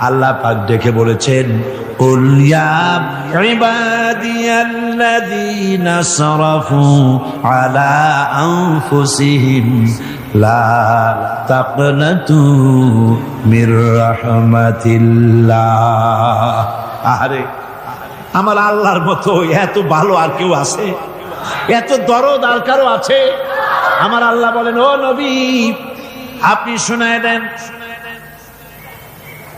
আল্লাহ পাক ডেকে বলেছেন আরে আমার আল্লাহর মতো এত ভালো আর কেউ আছে? এত দরদ আর কারও আছে? আমার আল্লাহ বলেন, ও নবী, আপনি শোনায় দেন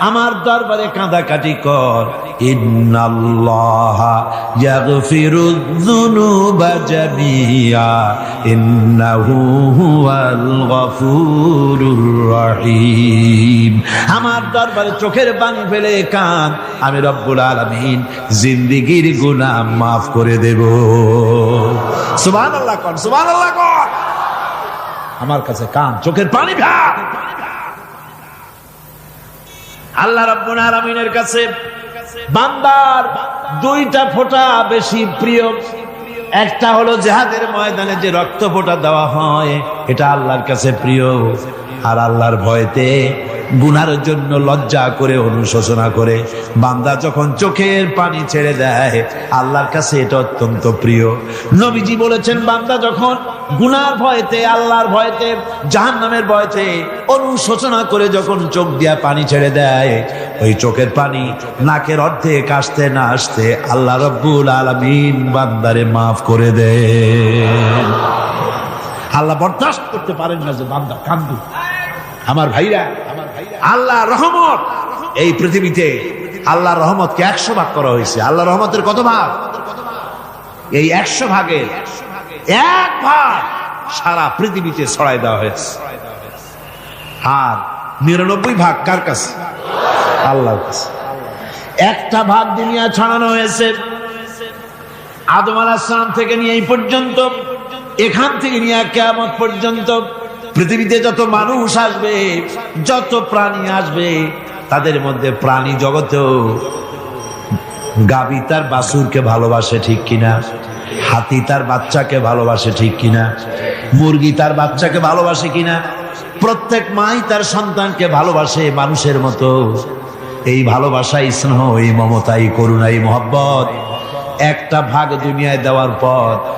আমার দরবারে কাঁদাকাটি কর। আমার দরবারে চোখের পানি ফেলে কান আমি রব্বুল আলামিন জিন্দেগীর গুনাহ মাফ করে দেব। সুবহানাল্লাহ কর সুবহানাল্লাহ কর। আমার কাছে কান চোখের পানি ভাব আল্লাহ রাব্বুল আলামিনের কাছে বান্দার দুইটা ফোঁটা বেশি প্রিয়। একটা হলো জেহাদের ময়দানে যে রক্ত ফোঁটা দেওয়া হয়, এটা আল্লাহর কাছে প্রিয়। আর আল্লাহর ভয়তে গুনার জন্য লজ্জা করে, অনুশোচনা করে। বান্দা যখন চোখের পানি ছেড়ে দেয়, আল্লাহর কাছে এটা অত্যন্ত প্রিয়। নবীজি বলেছেন, বান্দা যখন গুনার ভয়তে, আল্লাহর ভয়তে, জাহান্নামের ভয়তে অনুশোচনা করে যখন চোখ দিয়া পানি ছেড়ে দেয়, ওই চোখের পানি নাকের অর্ধেক আসতে না আসতে আল্লাহ রব্বুল আলমিন বান্দারে মাফ করে দেন। আল্লাহ বরদাস্ত করতে পারেন না যে বান্দা কান্দু। আমার ভাইরা আল্লাহ রহমত, এই পৃথিবীতে আল্লাহ রহমতকে একশো ভাগ করা হয়েছে। আল্লাহ রহমতের কত ভাগ? এই একশো ভাগের এক ভাগ সারা পৃথিবীতে ছড়াই দেওয়া হয়েছে। আর নিরানব্বই ভাগ কার কাছে? আল্লাহর কাছে। একটা ভাগ দুনিয়া ছড়ানো হয়েছে। আদম আলাহাম থেকে নিয়ে এই পর্যন্ত, এখান থেকে নিয়ে কেমন পর্যন্ত পৃথিবীতে যত মানুষ আসবে, যত প্রাণী আসবে, তাদের মধ্যে প্রাণী জগতেও গাবি তার বাসুরকে ভালোবাসে ঠিক কিনা? হাতি তার বাচ্চাকে ভালোবাসে, ঠিক কিনা? মুরগি তার বাচ্চাকে ভালোবাসে কিনা? প্রত্যেক মাই তার সন্তানকে ভালোবাসে মানুষের মতো। এই ভালোবাসা স্নেহ, এই মমতাই করুণাই মহব্বত। একটা ভাগ দুনিয়ায় দেওয়ার পর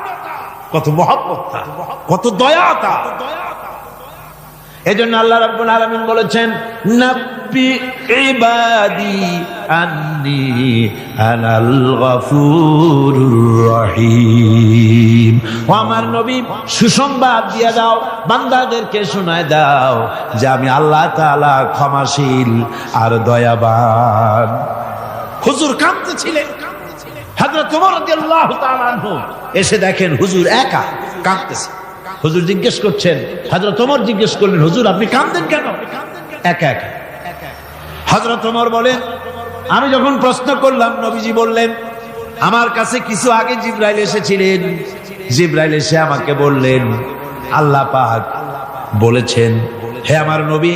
কত মহব্বত কত দয়াতা এজন্য আল্লাহ রাব্বুল আলামিন বলেছেন, নাব্বি ইবাদি আন্নি আনাল গফুরুর রহিম। ও আমার নবী, সুসংবাদ দিয়ে দাও, বান্দাদেরকে শোনায় দাও যে আমি আল্লাহ তাআলা ক্ষমাশীল আর দয়াবান। হুজুর কাঁদতেছিলেন। এসে দেখেন হুজুর একা কাঁদতেছে। হুজুর জিজ্ঞেস করছেন, হযরত ওমর জিজ্ঞেস করলেন, হুজুর, আপনি কাঁদতেন কেন? একা একা। হযরত ওমর বলেন, আমি যখন প্রশ্ন করলাম, নবীজি বললেন, আমার কাছে কিছু আগে জিব্রাইল এসেছিলেন। জিব্রাইল এসে আমাকে বললেন, আল্লাহ পাক বলেছেন, হে আমার নবী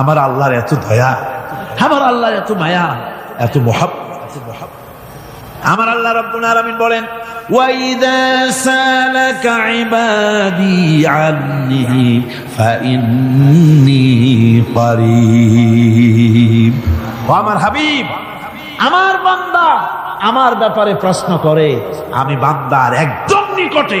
আমার আল্লাহর এত দয়া আমার আল্লাহর এত মায়া এত মহাব আমার আল্লাহ রব্বুল আলামিন বলেন وَإِذَا سَأَلَكَ عِبَادِي عَنِّي فَإِنِّي قَرِيبٌ ও আমার হাবিব আমার বান্দা আমার ব্যাপারে প্রশ্ন করে আমি বান্দার একদম নিকটে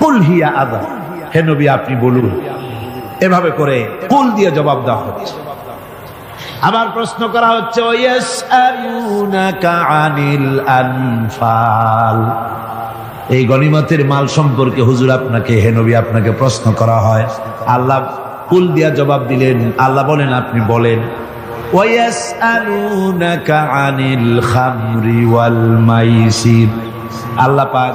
কুল হিয়া আদা। হে নবী, আপনি বলুন। এভাবে করে কুল দিয়ে জবাব দেওয়া হচ্ছে। আবার প্রশ্ন করা হচ্ছে এই গনিমতের মাল সম্পর্কে হুজুর আপনাকে, হে নবী, আপনাকে প্রশ্ন করা হয়। আল্লাহ কুল দিয়া জবাব দিলেন। আল্লাহ বলেন, আপনি বলেন আনিল খামরি ওয়াল আল্লাহ পাক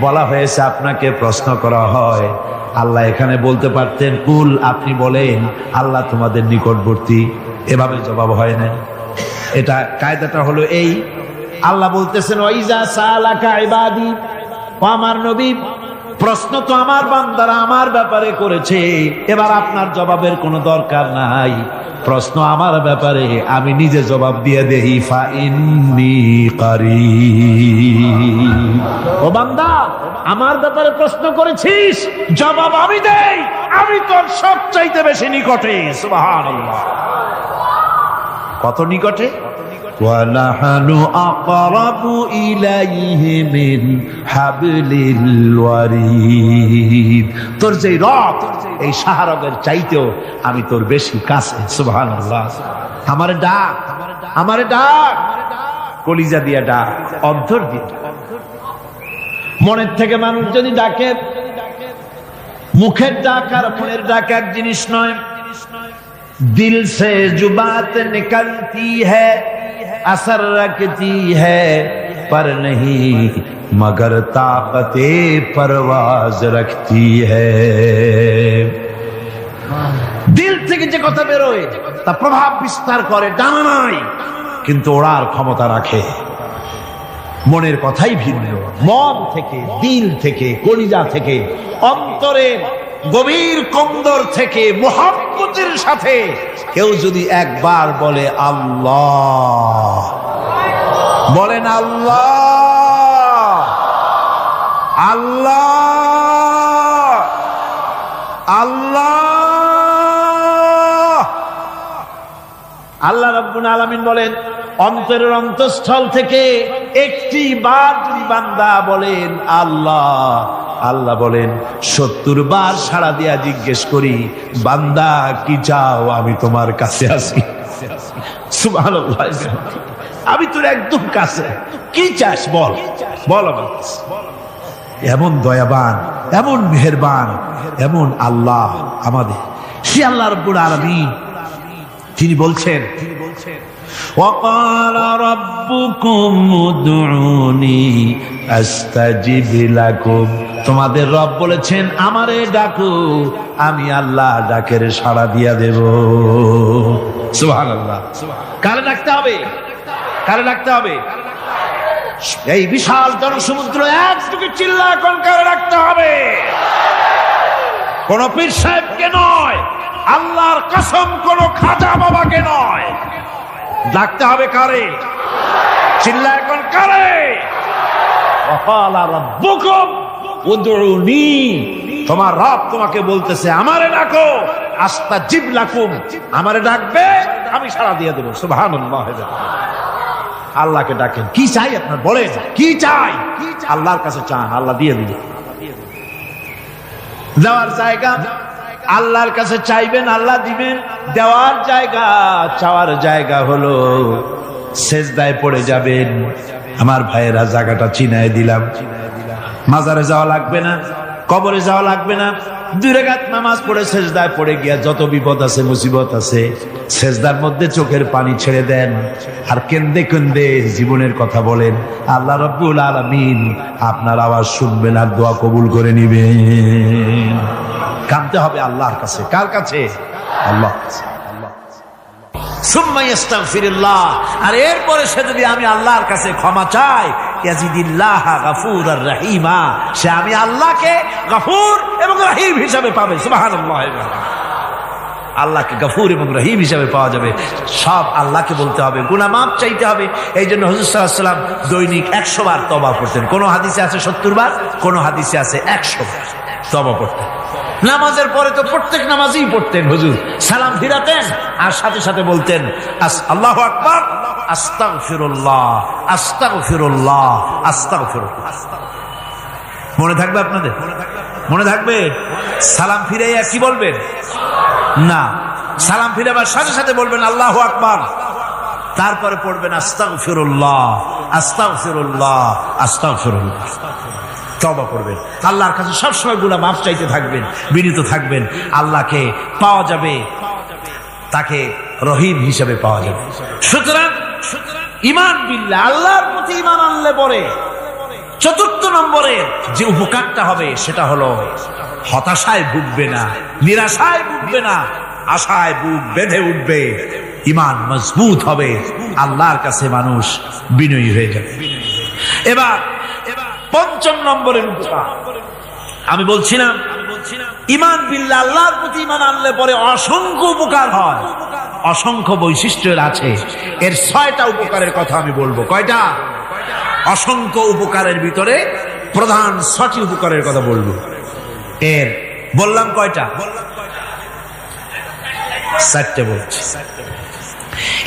বলা হয়েছে, আপনাকে প্রশ্ন করা হয়। আল্লাহ এখানে বলতে পারতেন, কুল, আপনি বলেন, আল্লাহ তোমাদের নিকটবর্তী। এভাবে জবাব হয় না এটা, কায়দাটা হলো এই। আল্লাহ বলতেছেন ওইজা সালাকা ইবাদি আমার নবী প্রশ্ন তো আমার বান্দারা আমার ব্যাপারে করেছে। এবার আপনার জবাবের কোনো দরকার নাই। প্রশ্ন আমার ব্যাপারে, আমি নিজে জবাব দিয়ে ফা ও বান্দা, আমার ব্যাপারে প্রশ্ন করেছিস? জবাব আমি দেই। আমি তোর সব চাইতে বেশি নিকটে কত নিকটে? ونحن أقرب إليه من حبل الوريد. তোর যে রথ এই শাহরগের চাইতেও আমি তোর বেশি কাছে। সুবহান আমার ডাক আমার ডাক। কলিজা দিয়া ডাক, অন্তর দিয়া। মনের থেকে মানুষ যদি ডাকে, মুখের ডাক আর মনের ডাক এক জিনিস নয়। দিল সে জুবাত নিকলতি হ্যাঁ असर रखती है पर नहीं मगर ताकते परवाज रखती है দিল থেকে যে কথা বেরোয় তা প্রভাব বিস্তার করে ডানা নাই কিন্তু ওড়ার ক্ষমতা রাখে মনের কথাই ভিন্ন মন থেকে দিল থেকে কলিজা থেকে অন্তরের গভীর কন্দর থেকে মোহাম্মতের সাথে কেউ যদি একবার বলে আল্লাহ, বলেন আল্লাহ আল্লাহ আল্লাহ। আল্লাহ রব্বুল আলামিন বলেন, অন্তরের অন্তঃস্থল থেকে একটি বার যদি বান্দা বলেন আল্লাহ আল্লাহ বলেন, সত্তর বার সাড়া দিয়া জিজ্ঞেস করি, বান্দা, কি চাও? আমি তোমার কাছে আসি। আমি তোর একদম কাছে। কি চাস বল? বল। এমন দয়াবান, এমন মেহেরবান, এমন আল্লাহ আমাদের। সে আল্লাহ রব্বুল আলামিন, তিনি বলছেন وقال ربكم ادعوني استجب لكم তোমাদের রব বলেছেন আমারে ডাকো আমি আল্লাহ ডাকের সাড়া দিয়া দেব সুবহানাল্লাহ কারে ডাকতে হবে কারে ডাকতে হবে এই বিশাল জনসমুদ্র একটুকু চিল্লা কোন কারে ডাকতে হবে কোন পীর সাহেবকে নয় আল্লাহর কসম কোন খাজা বাবাকে নয় ডাকতে হবে কারে? চিল্লা এখন কারে? তোমার রব তোমাকে বলতেছে, আমারে ডাকো। আস্তা জীব লাকুম আমারে ডাকবে, আমি সারা দিয়ে দেবো। সুভান আল্লাহকে ডাকেন। কি চাই আপনার? বলে কি চাই? আল্লাহর কাছে চান, আল্লাহ দিয়ে দিবে। দেওয়ার জায়গা আল্লাহর কাছে চাইবেন, আল্লাহ দিবেন। দেওয়ার জায়গা, চাওয়ার জায়গা হলো সেজদায় পড়ে যাবেন। আমার ভাইয়েরা জায়গাটা চিনায় দিলাম। মাজারে যাওয়া লাগবে না, কবরে যাওয়া লাগবে না। দুই নামাজ পড়ে সেজদায় পড়ে গিয়া যত বিপদ আছে, মুসিবত আছে, সেজদার মধ্যে চোখের পানি ছেড়ে দেন। আর কেন্দে কেন্দে জীবনের কথা বলেন, আল্লাহ রব্বুল আলমিন আপনার আওয়াজ শুনবেন আর দোয়া কবুল করে নিবেন। কানতে হবে আল্লাহর কাছে। কার কাছে? আল্লাহ। আর এরপরে সে যদি আমি আল্লাহর কাছে ক্ষমা গাফুর আর সে আমি আল্লাহকে গাফুর এবং রাহিম হিসাবে পাবে। আল্লাহকে এবং রহিম হিসাবে পাওয়া যাবে। সব আল্লাহকে বলতে হবে। গুনা মাপ চাইতে হবে। এই জন্য হজুর সাল্লাম দৈনিক একশো বার তবা করতেন। কোনো হাদিসে আছে সত্তর বার? কোনো হাদিসে আছে একশো বার তবা পড়তেন নামাজের পরে তো প্রত্যেক নামাজই পড়তেন হুজুর। সালাম ফিরাতেন আর সাথে সাথে বলতেন, আস- আল্লাহ আকবর আস্তাগ ফিরুল্লাহ আস্তাগ ফিরুল্লাহ আস্তাগ ফিরুল্লাহ মনে থাকবে আপনাদের? মনে থাকবে? সালাম ফিরে কি বলবেন? না। সালাম ফিরে আবার সাথে সাথে বলবেন, আল্লাহ আকবার। তারপরে পড়বেন আস্তাগ ফিরুল্লাহ আস্তাগ ফিরুল্লাহ আস্তাগ ফিরুল্লাহ তবা করবেন। আল্লাহর কাছে সবসময়গুলা মাফ চাইতে থাকবেন, বিনীত থাকবেন। আল্লাহকে পাওয়া যাবে, তাকে রহিম হিসাবে পাওয়া যাবে। সুতরাং ইমান বিল্লা আল্লাহর প্রতি ইমান আনলে পরে চতুর্থ নম্বরে যে উপকারটা হবে সেটা হলো হতাশায় ভুগবে না, নিরাশায় ভুগবে না, আশায় বুক বেঁধে উঠবে ইমান মজবুত হবে, আল্লাহর কাছে মানুষ বিনয়ী হয়ে যাবে। এবার পঞ্চম নম্বরের উপকার আমি বলছিলাম ইমান বিল্লা আল্লাহর প্রতি ইমান আনলে পরে অসংখ্য উপকার হয়। অসংখ্য বৈশিষ্ট্যের আছে। এর ছয়টা উপকারের কথা আমি বলব। কয়টা? অসংখ্য উপকারের ভিতরে প্রধান ছটি উপকারের কথা বলব। এর বললাম কয়টা? চারটে বলছি।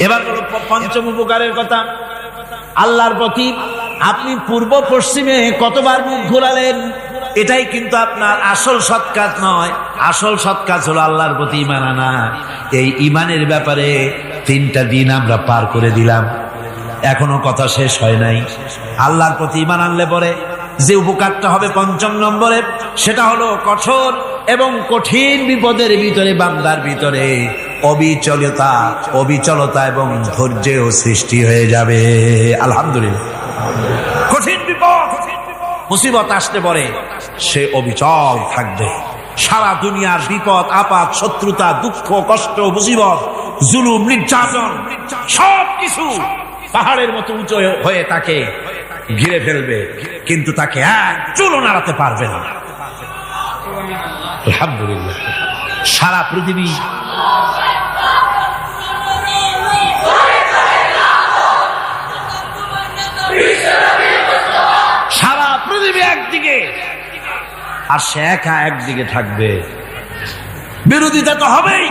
এবার পঞ্চম উপকারের কথা। আল্লাহর প্রতি আপনি পূর্ব পশ্চিমে কতবার মুখ ঘোরালেন? এটাই কিন্তু আপনার আসল সৎ কাজ নয়। আসল সৎ কাজ হলো আল্লাহর প্রতি ইমান আনা। এই ইমানের ব্যাপারে তিনটা দিন আমরা পার করে দিলাম। এখনও কথা শেষ হয় নাই। আল্লাহর প্রতি ইমান আনলে পরে যে উপকারটা হবে পঞ্চম নম্বরে, সেটা হলো কঠোর এবং কঠিন বিপদের ভিতরে, বান্দার ভিতরে অবিচলতা অবিচলতা এবং ধৈর্যেও সৃষ্টি হয়ে যাবে। আলহামদুলিল্লাহ। কঠিন বিপদ মুসিবত আসতে পরে, সে অবিচল থাকবে। সারা দুনিয়ার বিপদ, আপাত, শত্রুতা, দুঃখ, কষ্ট, মুসিবত, জুলুম, নির্যাতন, সব কিছু পাহাড়ের মতো উঁচু হয়ে তাকে ঘিরে ফেলবে। কিন্তু তাকে এক চুলো নাড়াতে পারবে না। আলহামদুলিল্লাহ। সারা পৃথিবী আর সে একা একদিকে থাকবে বিরোধিতা তো হবেই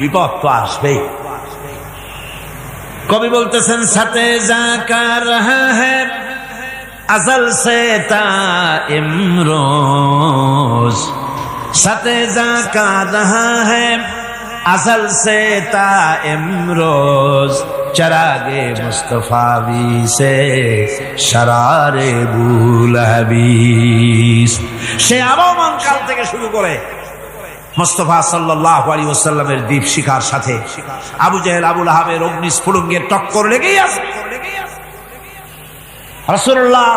বিপদ তো আসবেই কবি বলতেছেন সাথে যা কার হ্যাঁ अजल से ता इमरोज सते जा का रहा है अजल से ता इमरोज চরাগে মুস্তফাবি সে সারারে ভুল সে আবহমান কাল থেকে শুরু করে মোস্তফা সাল্লাহ আলী ওসাল্লামের দ্বীপ শিখার সাথে। আবু জাহেল আবুল হাবের অগ্নি স্ফুলঙ্গের টক্কর লেগেই আছে। রসুল্লাহ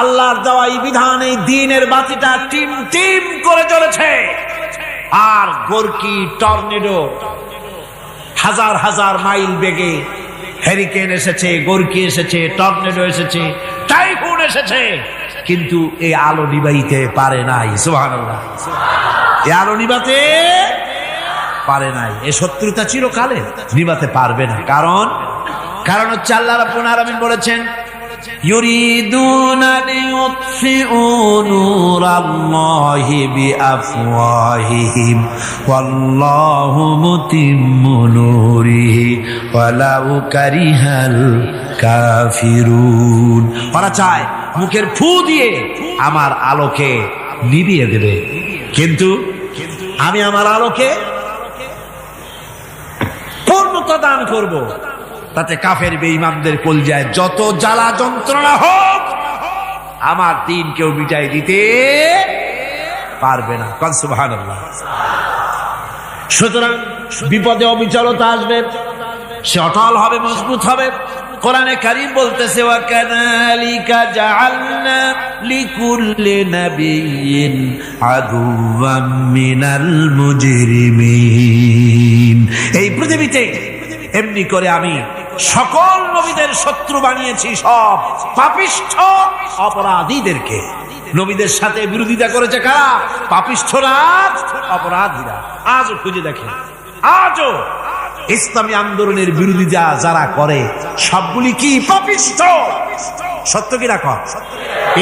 আল্লাহর দেওয়া এই বিধান, এই দিনের বাতিটা টিম টিম করে চলেছে। আর গোর্কি, টর্নেডো হাজার হাজার মাইল বেগে হ্যারিকেন এসেছে গরকি এসেছে টর্নেডো এসেছে টাইফুন এসেছে। কিন্তু এই আলো নিবাইতে পারে নাই সুহান এই আলো নিবাতে পারে নাই। এ শত্রুতা চিরকালে নিবাতে পারবে না। কারণ? কারণ হচ্ছে আল্লাহ রাব্বুল আলামিন বলেছেন يريدون ليطفئوا نور الله بأفواههم والله متم نوره ولو كره الكافرون ওরা চায় মুখের ফু দিয়ে আমার আলোকে নিভিয়ে দেবে কিন্তু আমি আমার আলোকে পূর্ণতা দান করব তাতে কাফের বেঈমানদের কলজায় যত জ্বালা যন্ত্রণা হোক, আমার দিন কেউ মিটাই দিতে পারবে না। কনসুবাহান সুতরাং বিপদে অবিচলতা আসবে, সে অটল হবে, মজবুত হবে। কোরআনে কারিম বলতেছে মিনাল এই পৃথিবীতে এমনি করে আমি সকল নবীদের শত্রু বানিয়েছি সব পাপিষ্ঠ অপরাধীদেরকে। নবীদের সাথে বিরোধিতা করেছে কারা? পাপিষ্ঠরা অপরাধীরা। আজও খুঁজে দেখে আজও ইসলামী আন্দোলনের বিরোধিতা যারা করে, সবগুলি কি পাপিষ্ঠ? সত্য কি রাখ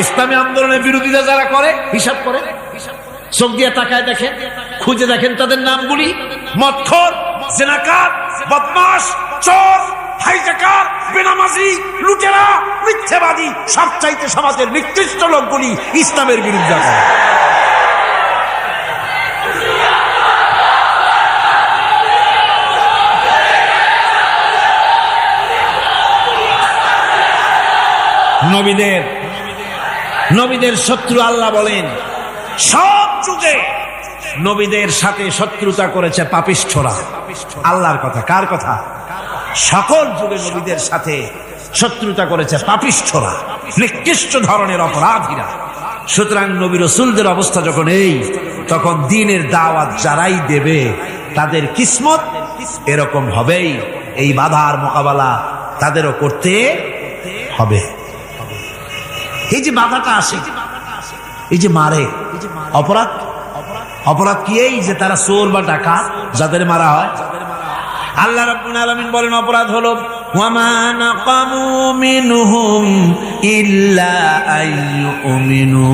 ইসলামী আন্দোলনের বিরোধিতা যারা করে, হিসাব করে। চোখ দিয়ে তাকায় দেখেন, খুঁজে দেখেন তাদের নামগুলি। মৎখর জেনাকার বদমাস চোর, হাইজাকার, বেনামাজি, লুটেরা সব চাইতে সমাজের নিকৃষ্ট লোকগুলি ইসলামের বিরুদ্ধে নবীদের নবীদের শত্রু আল্লাহ বলেন, সব যুগে নবীদের সাথে শত্রুতা করেছে পাপিষ্ঠরা। আল্লাহর কথা, কার কথা? সকল যুগে নবীদের সাথে শত্রুতা করেছে পাপিষ্ঠরা, নিকৃষ্ট ধরনের অপরাধীরা। সুতরাং নবী রসুলদের অবস্থা যখন এই, তখন দিনের দাওয়াত যারাই দেবে, তাদের কিসমত এরকম হবেই। এই বাধার মোকাবেলা তাদেরও করতে হবে। এই যে বাধাটা আসে, এই যে মারে, অপরাধ অপরাধ কি এই যে তারা চোর বা ডাকাত, যাদের মারা হয়? আল্লাহ রাব্বুল আলামিন বলেন, অপরাধ হলো, ওয়ামা নাকামু মিনহুম ইল্লা আইয়ুমিনু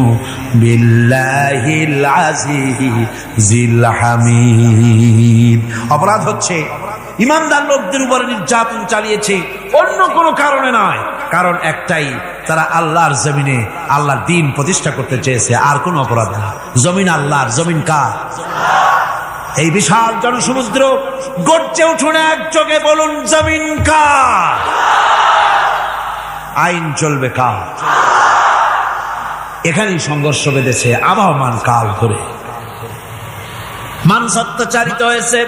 বিল্লাহিল আজিজিল হামিদ। অপরাধ হচ্ছে, ইমানদার লোকদের উপরে নির্যাতন চালিয়েছে, অন্য কোনো কারণে নয়। কারণ একটাই তারা আল্লাহর জমিনে আল্লাহর দিন প্রতিষ্ঠা করতে চেয়েছে, আর কোনো অপরাধ না। জমিন আল্লাহর, জমিন কার? এই বিশাল জনসমুদ্র গর্জে উঠুন চোখে, বলুন, জমিন কার? আইন চলবে কার? এখানেই সংঘর্ষ বেঁধেছে আবহমান কাল ধরে। মানুষ অত্যাচারিত হয়েছে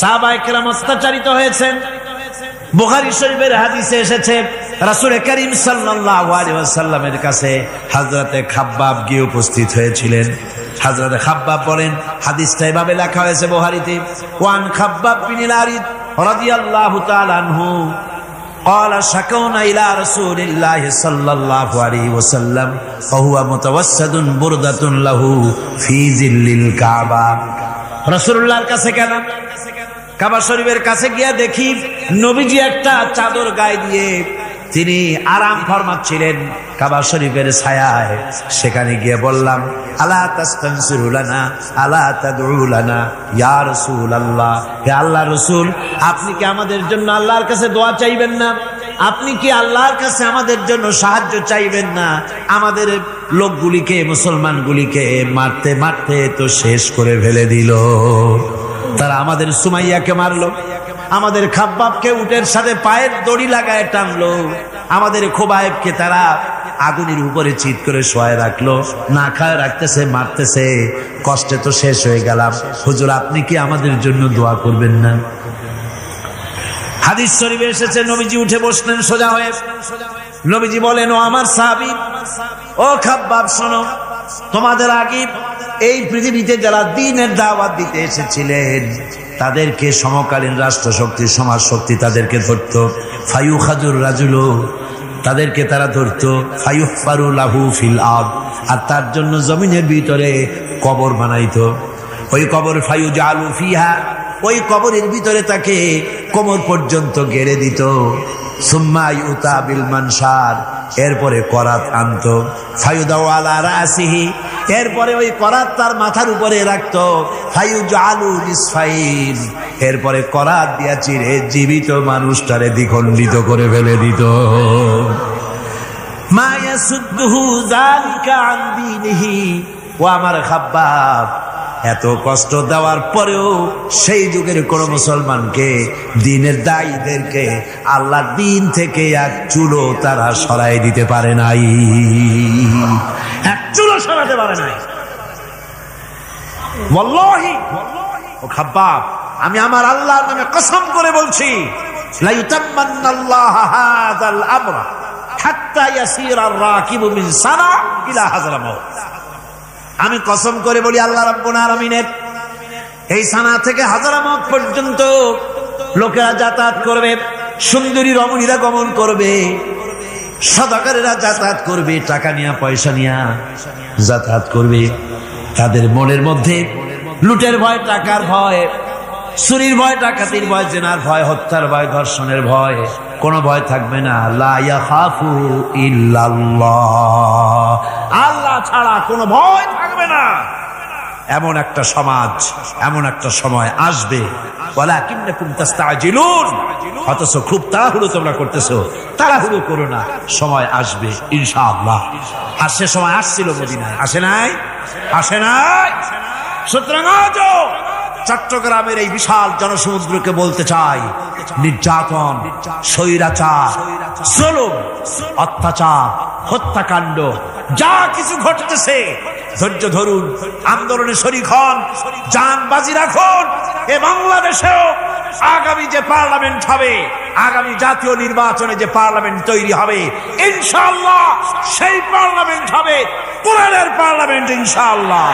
সাহবাইকেরাম অত্যাচারিত হয়েছেন। বুখারি শরীফের হাদিসে এসেছে রাসূল করিম সাল্লাল্লাহু আলাইহি ওয়াসাল্লামের কাছে হযরতে খাব্বাব গিয়ে উপস্থিত হয়েছিলেন হযরতে খাব্বাব বলেন হাদিসটা এভাবে লেখা হয়েছে বুখারীতে ওয়ান খাব্বাব বিন আরিদ রাদিয়াল্লাহু তাআলা আনহু قال شكونا إلى رسول الله صلى الله عليه وسلم وهو متوسد بردة له في ظل الكعبة রসুল্লাহর কাছে কেন কাবা শরীফের কাছে গিয়া দেখি নবীজি একটা চাদর গায়ে দিয়ে তিনি আরাম ফরমাচ্ছিলেন কাবা শরীফের ছায়ায়। সেখানে গিয়ে বললাম আল্লাহ তাস্তানসিরুলানা আল্লাহ তাদউলানা ইয়া রাসূলুল্লাহ, হে আল্লাহ রসুল, আপনি কি আমাদের জন্য আল্লাহর কাছে দোয়া চাইবেন না? আপনি কি আল্লাহর কাছে আমাদের জন্য সাহায্য চাইবেন না? আমাদের লোকগুলিকে, মুসলমানগুলিকে মারতে মারতে তো শেষ করে ফেলে দিল। তারা আমাদের সুমাইয়াকে মারলো। আমাদের খাব্বাবকে উটের সাথে পায়ের দড়ি লাগায় টানলো। আমাদের খোবায়েবকে তারা আগুনের উপরে চিৎ করে শোয়ায় রাখল। না খায়, রাখতেছে, মারতেছে। কষ্টে তো শেষ হয়ে গেলাম। হুজুর, আপনি কি আমাদের জন্য দোয়া করবেন না? হাদিস শরীফে এসেছে, নবীজি উঠে বসলেন সোজা হয়ে। নবীজি বলেন, ও আমার সাহাবি, ও খাব্বাব, শোনো, তোমাদের আগে এই পৃথিবীতে যারা দিনের দাওয়াত দিতে এসেছিলেন, তাদেরকে সমকালীন রাষ্ট্র শক্তি সমাজ শক্তি তাদেরকে ধরত। ফায়ু খাজুর রাজুল, তাদেরকে তারা ধরত। ফায়ু ফারু লাহু ফিল আব আর তার জন্য জমিনের ভিতরে কবর বানাইত। ওই কবর ফায়ু জালু ফিহা, ওই কবরের ভিতরে তাকে কোমর পর্যন্ত গেড়ে দিত। সুম্মাই উতা বিল মানসার এরপরে করাত আনত ফায়ুদাওয়ালা রাসিহি, এরপরে ওই করাত তার মাথার উপরে রাখতো নিসফাইন, এরপরে করাত দিয়া চিরে জীবিত মানুষটারে দ্বিখণ্ডিত করে ফেলে দিত। মায়া সুদ্দুহু জালিকা আন দীনিহি, ও আমার খাব্বাব এত কষ্ট দেওয়ার পরেও সেই যুগের কোন মুসলমানকে, দিনের দায়ীদেরকে আল্লাহ দিন থেকে এক চুলো তারা সরাই দিতে পারে নাই। এক চুলো সরাতে পারে নাই। ও খাব্বাব, আমি আমার আল্লাহর নামে কসম করে বলছি হাত্তা ইয়াসিরা আর-রাকিবু মিন সানা ইলা হাযরা মাউত। আমি কসম করে বলি আল্লাহ রাব্বুল এই সানা থেকে হাজারা মত পর্যন্ত লোকেরা যাতায়াত করবে, সুন্দরী রমণীরা গমন করবে, সদাকারেরা যাতায়াত করবে, টাকা নিয়া, পয়সা নিয়া যাতায়াত করবে। তাদের মনের মধ্যে লুটের ভয়, টাকার ভয়, চুরির ভয়, ডাকাতির ভয়, জেনার ভয়, হত্যার ভয়, ধর্ষণের ভয়, কোনো ভয় থাকবে না। আল্লাহ ছাড়া কোনো ভয় থাকবে না। এমন একটা সমাজ, এমন একটা সময় আসবে। খুব তাড়াহুড়ো তোমরা তাড়াহুড়ো করো না, সময় আসবে, ইনশাআল্লাহ। আর সে সময় আসছিল মদিনায়। আসে নাই? আসে নাই? সুতরাং চট্টগ্রামের এই বিশাল জনসমুদ্রকে বলতে চাই, নির্যাতন, স্বৈরাচার অত্যাচার, হত্যাকাণ্ড, যা কিছু ঘটতেছে ধৈর্য ধরুন, আন্দোলনে শরিক হন যান বাজি রাখুন। এ বাংলাদেশেও আগামী যে পার্লামেন্ট হবে, আগামী জাতীয় নির্বাচনে যে পার্লামেন্ট তৈরি হবে ইনশাল্লাহ সেই পার্লামেন্ট হবে কোরআনের পার্লামেন্ট ইনশাআল্লাহ।